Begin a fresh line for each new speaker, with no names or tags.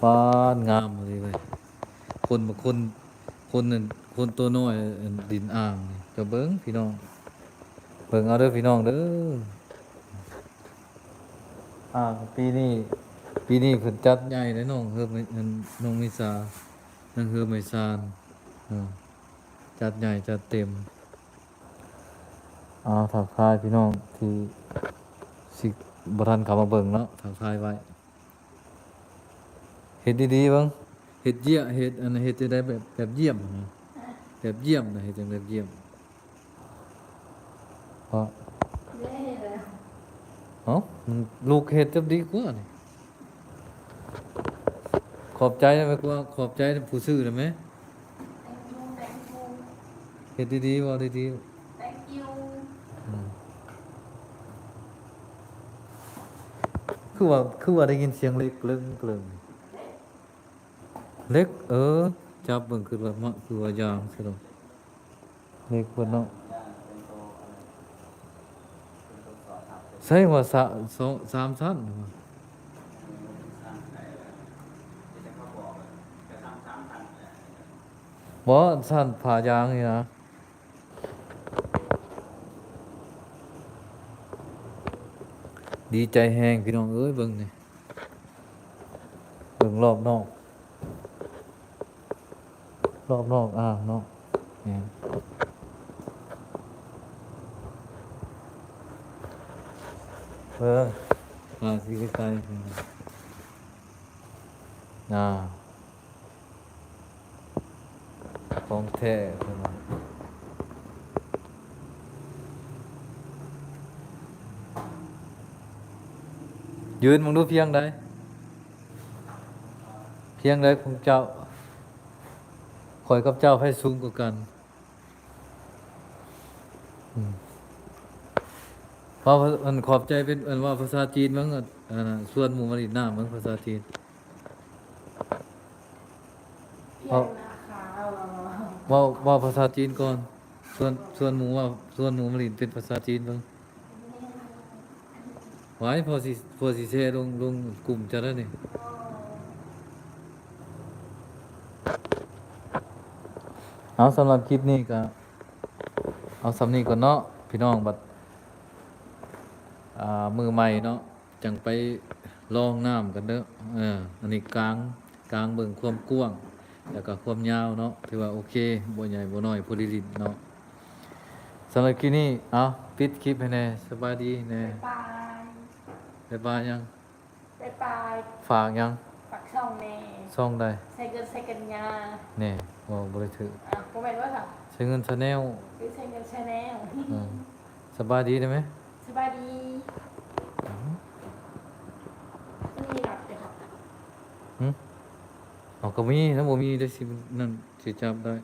ฟ้านงามเลยเว้ยคนบางคนคนนั่นคนตัวน้อยอันดินอ่างนี่จะเบิ้งพี่น้องเบิ่งเอาเด้อพี่น้องเด้ออ่างปีนี้ปีนี้เพิ่นจัดใหญ่เลยน้องเฮือไม่อันน้องมิสานั่นเฮือไม่ซานเออจัดใหญ่จัดเต็มอ่าทักทายพี่น้องที่สิบ่ทันเข้ามาเบิ่งเนาะทักทายไว้ เฮ็ดดีๆเบิ่งเฮ็ดเยี่ยเฮ็ดอันนั้นเฮ็ดจะได้แบบแบบเยี่ยมนะแบบเยี่ยมนะเฮ็ดจังแบบเยี่ยมเพราะ
เย้เลย
เอ้ามันลูกเฮ็ดจะดีกว่านี่ขอบใจได้ไหมกว่าขอบใจผู้ซื้อได้ไหม
thank you thank you
เฮ็ดดีๆว่าดี
thank you
ๆอืมคือว่าคือว่าได้ยินเสียงเล็กเกลึงเกลึง เล็กเออ จับเบิ่งคือว่ามะคือว่ายางซะดอกเล็กเพิ่นเนาะใช่ว่าสะสองสามชั้นวะบ่ชั้นผ่ายางนี่นะดีใจแฮงพี่น้องเอ้ยเบิ่งนี่เบิ่งรอบนอก รอบนอกอ่างเนาะเนี่ยเบิ่งมาสิใกล้ๆนี่น่าของแท้เพิ่นว่ายืนมึงดูเพียงใดเพียงใดของเจ้า คอยกับเจ้าให้สูงกว่ากันอืมเพราะมันขอบใจเป็นอันว่าภาษาจีนมั้งอันน่ะส่วนหมู่มะลิดหน้ามั้งภาษาจีน
เพียงนาคาเรา
ว่าว่าภาษาจีนก่อน ส่วนส่วนหมู่ว่าส่วนหมู่มะลิเป็นภาษาจีนบ้างไว้พอสิพอสิเชลงลงกลุ่มจะได้นี่ เอาสำหรับคลิปนี้ก็เอาสำนี้ก่อนเนาะพี่น้องบัดอ่ามือใหม่เนาะจังไปลองน้ำกันเด้อเอออันนี้กลางกลางเบิ่งความกว้างแล้วก็ความยาวเนาะถือว่าโอเคบ่ใหญ่บ่น้อยพอดีๆเนาะสำหรับคลิปนี้เอาปิดคลิปให้แน่สบายดีแน่
บาย
บ๊ายบายยัง
บายบาย
ฝากยัง
ปักช่ องเน่
ซ่องได้
ใส่เงินใส่กันยา
แน่บ่บ่ได้ถือ
อะก็เป็นว่าค่ะ
ใช้เงินชาแนล
หรือใส่เงินชาแนล
อืมสบายดีได้ไหม
สบายดีนี่หลับเลยค่ะ
หืมเอาก็มีถ้าบ่มีได้สินั่นสิจับได้